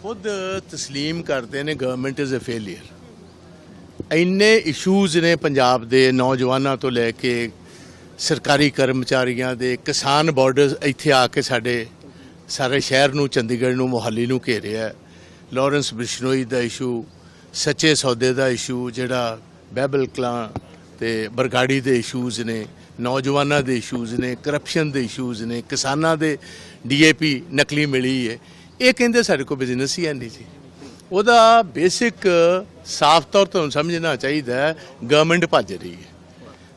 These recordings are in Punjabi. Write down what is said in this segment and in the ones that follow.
ਖੁਦ تسلیم ਕਰਦੇ ਨੇ ਗਵਰਨਮੈਂਟ ਇਜ਼ ਅ ਫੇਲਿਅਰ ਇੰਨੇ ਇਸ਼ੂਜ਼ ਨੇ ਪੰਜਾਬ ਦੇ ਨੌਜਵਾਨਾਂ ਤੋਂ ਲੈ ਕੇ ਸਰਕਾਰੀ ਕਰਮਚਾਰੀਆਂ ਦੇ ਕਿਸਾਨ ਬਾਰਡਰਸ ਇੱਥੇ ਆ ਕੇ ਸਾਡੇ ਸਾਰੇ ਸ਼ਹਿਰ ਨੂੰ ਚੰਡੀਗੜ੍ਹ ਨੂੰ ਮੋਹਾਲੀ ਨੂੰ ਘੇਰਿਆ ਹੈ। ਲਾਰੈਂਸ ਬਿਸ਼ਨੋਈ ਦਾ ਇਸ਼ੂ ਸੱਚੇ ਸੌਦੇ ਦਾ ਇਸ਼ੂ ਜਿਹੜਾ ਬੈਬਲ ਕਲਾਂ ਤੇ ਬਰਗਾੜੀ ਦੇ ਇਸ਼ੂਜ਼ ਨੇ ਨੌਜਵਾਨਾਂ ਦੇ ਇਸ਼ੂਜ਼ ਨੇ ਕਰਪਸ਼ਨ ਦੇ ਇਸ਼ੂਜ਼ ਨੇ ਕਿਸਾਨਾਂ ਦੇ ਡੀਏਪੀ ਨਕਲੀ ਮਿਲੀ ਹੈ ਇਹ ਕਹਿੰਦੇ ਸਾਡੇ ਕੋਲ ਬਿਜ਼ਨਸ ਹੀ ਹੈ ਨਹੀਂ ਜੀ। ਉਹਦਾ ਬੇਸਿਕ ਸਾਫ਼ ਤੌਰ ਤੋਂ ਸਮਝਣਾ ਚਾਹੀਦਾ ਹੈ ਗਵਰਨਮੈਂਟ ਭੱਜ ਰਹੀ ਹੈ।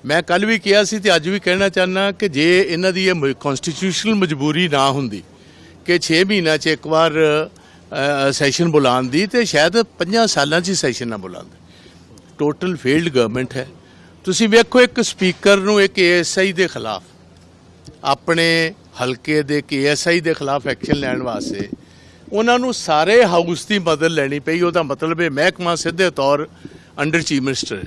ਮੈਂ ਕੱਲ ਵੀ ਕਿਹਾ ਸੀ ਤੇ ਅੱਜ ਵੀ ਕਹਿਣਾ ਚਾਹਨਾ ਕਿ ਜੇ ਇਹਨਾਂ ਦੀ ਇਹ ਕਨਸਟੀਟਿਊਸ਼ਨਲ ਮਜਬੂਰੀ ਨਾ ਹੁੰਦੀ, ਕਿ 6 ਮਹੀਨਿਆਂ 'ਚ ਇੱਕ ਵਾਰ ਸੈਸ਼ਨ ਬੁਲਾਉਣ ਦੀ, ਤੇ ਸ਼ਾਇਦ 5 ਸਾਲਾਂ 'ਚ ਹੀ ਸੈਸ਼ਨ ਨਾ ਬੁਲਾਉਂਦੇ ਟੋਟਲ ਫੇਲਡ ਗਵਰਨਮੈਂਟ ਹੈ। ਤੁਸੀਂ ਵੇਖੋ ਇੱਕ ਸਪੀਕਰ ਨੂੰ ਇੱਕ ਏਐਸਆਈ ਦੇ ਖਿਲਾਫ, ਆਪਣੇ ਹਲਕੇ ਦੇ ਕੇਐਸਆਈ ਦੇ ਖਿਲਾਫ ਐਕਸ਼ਨ ਲੈਣ ਵਾਸਤੇ ਉਹਨਾਂ ਨੂੰ ਸਾਰੇ ਹਾਊਸ ਦੀ ਮਦਦ ਲੈਣੀ ਪਈ, ਉਹਦਾ ਮਤਲਬ ਹੈ ਮਹਿਕਮਾ ਸਿੱਧੇ ਤੌਰ ਅੰਡਰ ਚੀਫ ਮਿਨਿਸਟਰ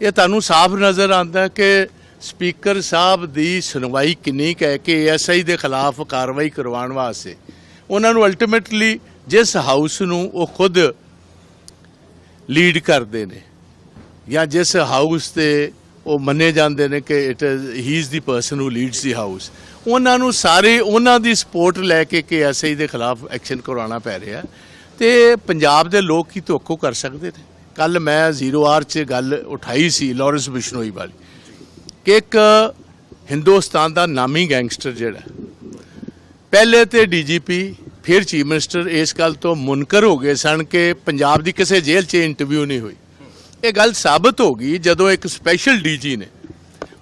ਇਹ ਤੁਹਾਨੂੰ ਸਾਫ਼ ਨਜ਼ਰ ਆਉਂਦਾ ਕਿ ਸਪੀਕਰ ਸਾਹਿਬ ਦੀ ਸੁਣਵਾਈ ਕਿੰਨੀ ਕੁ ਹੈ ਕਿ ਐਸਆਈ ਦੇ ਖਿਲਾਫ ਕਾਰਵਾਈ ਕਰਵਾਉਣ ਵਾਸਤੇ। ਉਹਨਾਂ ਨੂੰ ਅਲਟੀਮੇਟਲੀ ਜਿਸ ਹਾਊਸ ਨੂੰ ਉਹ ਖੁਦ ਲੀਡ ਕਰਦੇ ਨੇ ਜਾਂ ਜਿਸ ਹਾਊਸ ਤੇ ਉਹ ਮੰਨੇ ਜਾਂਦੇ ਨੇ ਕਿ it is he is the person who leads the house ਉਹਨਾਂ ਨੂੰ ਸਾਰੇ ਉਹਨਾਂ ਦੀ ਸਪੋਰਟ ਲੈ ਕੇ ਕਿ ਐਸਆਈ ਦੇ ਖਿਲਾਫ ਐਕਸ਼ਨ ਕਰਵਾਉਣਾ ਪੈ ਰਿਹਾ ਤੇ ਪੰਜਾਬ ਦੇ ਲੋਕ ਕੀ ਧੋਖੋ ਕਰ ਸਕਦੇ ਨੇ? ਕੱਲ ਮੈਂ ਜ਼ੀਰੋ ਆਰ 'ਚ ਗੱਲ ਉਠਾਈ ਸੀ ਲਾਰੈਂਸ ਬਿਸ਼ਨੋਈ ਵਾਲੀ ਕਿ ਇੱਕ ਹਿੰਦੁਸਤਾਨ ਦਾ ਨਾਮੀ ਗੈਂਗਸਟਰ ਜਿਹੜਾ ਪਹਿਲੇ ਤੇ ਡੀਜੀਪੀ, ਫਿਰ ਚੀਫ ਮਿਨਿਸਟਰ ਇਸ ਗੱਲ ਤੋਂ ਮੁਨਕਰ ਹੋ ਗਏ ਸਨ ਕਿ ਪੰਜਾਬ ਦੀ ਕਿਸੇ ਜੇਲ੍ਹ 'ਚ ਇੰਟਰਵਿਊ ਨਹੀਂ ਹੋਈ। ਇਹ ਗੱਲ ਸਾਬਤ ਹੋ ਗਈ ਜਦੋਂ ਇੱਕ ਸਪੈਸ਼ਲ ਡੀਜੀ ਨੇ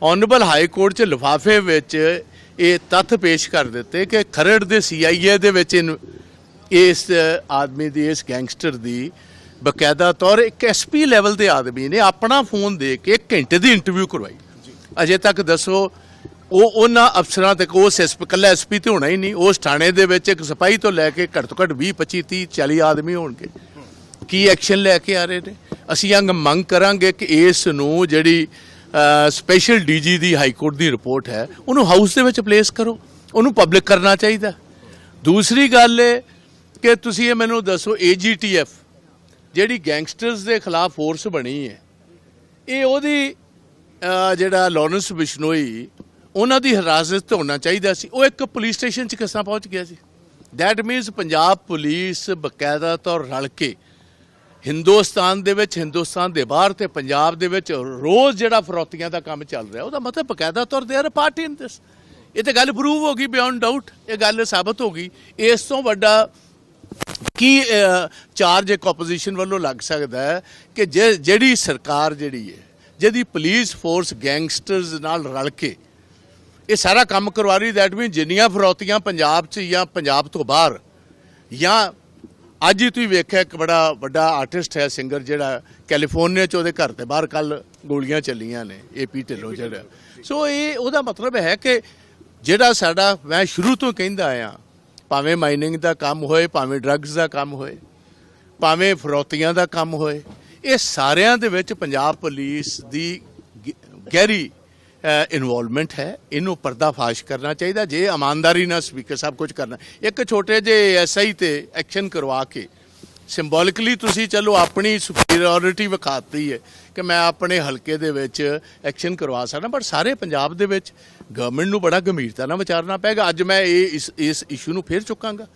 ਆਨਰੇਬਲ ਹਾਈ ਕੋਰਟ 'ਚ ਲਿਫਾਫੇ ਵਿੱਚ ਇਹ ਤੱਥ ਪੇਸ਼ ਕਰ ਦਿੱਤੇ ਕਿ ਖਰੜ ਦੇ ਸੀਆਈਏ ਦੇ ਵਿੱਚ ਇਨ- ਇਸ ਆਦਮੀ ਦੀ, ਇਸ ਗੈਂਗਸਟਰ ਦੀ ਬਕਾਇਦਾ ਤੌਰ ਇੱਕ ਐਸਪੀ ਲੈਵਲ ਦੇ ਆਦਮੀ ਨੇ ਆਪਣਾ ਫੋਨ ਦੇ ਕੇ ਇੱਕ ਘੰਟੇ ਦੀ ਇੰਟਰਵਿਊ ਕਰਵਾਈ। ਅਜੇ ਤੱਕ ਦੱਸੋ, ਉਹ ਉਹਨਾਂ ਅਫਸਰਾਂ ਤੱਕ ਉਸ ਐਸਪੀ ਕੱਲਾ ਐਸਪੀ ਤੇ ਹੋਣਾ ਹੀ ਨਹੀਂ, ਉਸ ਥਾਣੇ ਦੇ ਵਿੱਚ ਇੱਕ ਸਿਪਾਹੀ ਤੋਂ ਲੈ ਕੇ ਘੱਟ ਤੋਂ ਘੱਟ 20 25 30 40 ਆਦਮੀ ਹੋਣਗੇ। ਕੀ ਐਕਸ਼ਨ ਲੈ ਕੇ ਆ ਰਹੇ ਨੇ? ਅਸੀਂ ਅੰਗ ਮੰਗ ਕਰਾਂਗੇ ਕਿ ਇਸ ਨੂੰ ਜਿਹੜੀ ਸਪੈਸ਼ਲ ਡੀਜੀ ਦੀ ਹਾਈ ਕੋਰਟ ਦੀ ਰਿਪੋਰਟ ਹੈ। ਉਹਨੂੰ ਹਾਊਸ ਦੇ ਵਿੱਚ ਪਲੇਸ ਕਰੋ। ਉਹਨੂੰ ਪਬਲਿਕ ਕਰਨਾ ਚਾਹੀਦਾ। ਦੂਸਰੀ ਗੱਲ ਹੈ ਕਿ ਤੁਸੀਂ ਇਹ ਮੈਨੂੰ ਦੱਸੋ ਏਜੀਟੀਐਫ ਜਿਹੜੀ ਗੈਂਗਸਟਰਸ ਦੇ ਖਿਲਾਫ ਫੋਰਸ ਬਣੀ ਹੈ ਇਹ ਉਹਦੀ ਜਿਹੜਾ ਲਾਰੈਂਸ ਬਿਸ਼ਨੋਈ ਉਹਨਾਂ ਦੀ ਹਿਰਾਸਤ 'ਚ ਹੋਣਾ ਚਾਹੀਦਾ ਸੀ। ਉਹ ਇੱਕ ਪੁਲਿਸ ਸਟੇਸ਼ਨ 'ਚ ਕਿਸ ਪਹੁੰਚ ਗਿਆ ਸੀ? ਦੈਟ ਮੀਨਸ ਪੰਜਾਬ ਪੁਲਿਸ ਬਕਾਇਦਾ ਤੌਰ ਰਲ ਕੇ ਹਿੰਦੁਸਤਾਨ ਦੇ ਵਿੱਚ, ਹਿੰਦੁਸਤਾਨ ਦੇ ਬਾਹਰ ਤੇ ਪੰਜਾਬ ਦੇ ਵਿੱਚ ਰੋਜ਼ ਜਿਹੜਾ ਫਰੋਤੀਆਂ ਦਾ ਕੰਮ ਚੱਲ ਰਿਹਾ, ਉਹਦਾ ਮਤਲਬ ਬਕਾਇਦਾ ਤੌਰ ਦੇ ਆਰ ਪਾਰਟੀ ਇਨ ਦਿਸ। ਇਹ ਤੇ ਗੱਲ ਪ੍ਰੂਵ ਹੋ ਗਈ ਬਿਯੋਂਡ ਡਾਊਟ ਇਹ ਗੱਲ ਸਾਬਤ ਹੋ ਗਈ। ਇਸ ਤੋਂ ਵੱਡਾ ਕੀ ਚਾਰਜ ਇੱਕ ਆਪੋਜੀਸ਼ਨ ਵੱਲੋਂ ਲੱਗ ਸਕਦਾ ਹੈ ਕਿ ਜੇ- ਜਿਹੜੀ ਸਰਕਾਰ ਜਿਹੜੀ ਹੈ, ਜਿਹਦੀ ਪੁਲਿਸ ਫੋਰਸ ਗੈਂਗਸਟਰਸ ਨਾਲ ਰਲ ਕੇ ਇਹ ਸਾਰਾ ਕੰਮ ਕਰਵਾ ਰਹੀ ਦੈਟ ਮੀਨ ਜਿੰਨੀਆਂ ਫਰੋਤੀਆਂ ਪੰਜਾਬ 'ਚ ਜਾਂ ਪੰਜਾਬ ਤੋਂ ਬਾਹਰ ਜਾਂ ਅੱਜ ਹੀ ਤੁਸੀਂ ਵੇਖਿਆ ਇੱਕ ਬੜਾ ਵੱਡਾ ਆਰਟਿਸਟ ਹੈ ਸਿੰਗਰ ਜਿਹੜਾ ਕੈਲੀਫੋਰਨੀਆ 'ਚ ਉਹਦੇ ਘਰ ਦੇ ਬਾਹਰ ਕੱਲ ਗੋਲੀਆਂ ਚੱਲੀਆਂ ਨੇ ਏਪੀ ਢਿੱਲੋਂ ਜਿਹੜਾ। ਸੋ ਇਹ ਉਹਦਾ ਮਤਲਬ ਹੈ ਕਿ ਜਿਹੜਾ ਸਾਡਾ ਮੈਂ ਸ਼ੁਰੂ ਤੋਂ ਕਹਿੰਦਾ ਆਇਆ ਭਾਵੇਂ ਮਾਈਨਿੰਗ ਦਾ ਕੰਮ ਹੋਏ ਭਾਵੇਂ ਡਰੱਗਸ ਦਾ ਕੰਮ ਹੋਏ ਭਾਵੇਂ ਫਰੌਤੀਆਂ ਦਾ ਕੰਮ ਹੋਏ ਇਹ ਸਾਰਿਆਂ ਦੇ ਵਿੱਚ ਪੰਜਾਬ ਪੁਲਿਸ ਦੀ ਗਹਿਰੀ ਇਨਵੋਲਵਮੈਂਟ ਹੈ। ਇਹਨੂੰ ਪਰਦਾਫਾਸ਼ ਕਰਨਾ ਚਾਹੀਦਾ। ਜੇ ਇਮਾਨਦਾਰੀ ਨਾਲ ਸਪੀਕਰ ਸਾਹਿਬ ਕੁਝ ਕਰਨਾ ਇੱਕ ਛੋਟੇ ਜਿਹੇ ਐਸਆਈ ਤੇ ਐਕਸ਼ਨ ਕਰਵਾ ਕੇ ਸਿੰਬੋਲਿਕਲੀ ਤੁਸੀਂ ਚਲੋ ਆਪਣੀ ਸੁਪੀਰੀਅਰਿਟੀ ਵਿਖਾਤੀ ਹੈ ਕਿ ਮੈਂ ਆਪਣੇ ਹਲਕੇ ਦੇ ਵਿੱਚ ਐਕਸ਼ਨ ਕਰਵਾ ਸਕਦਾ ਪਰ ਸਾਰੇ ਪੰਜਾਬ ਦੇ ਵਿੱਚ ਗਵਰਨਮੈਂਟ ਨੂੰ ਬੜਾ ਗੰਭੀਰਤਾ ਨਾਲ ਵਿਚਾਰਨਾ ਪਏਗਾ। ਅੱਜ ਮੈਂ ਇਹ ਇਸ ਇਸ ਇਸ਼ੂ ਨੂੰ ਫੇਰ ਚੁੱਕਾਂਗਾ।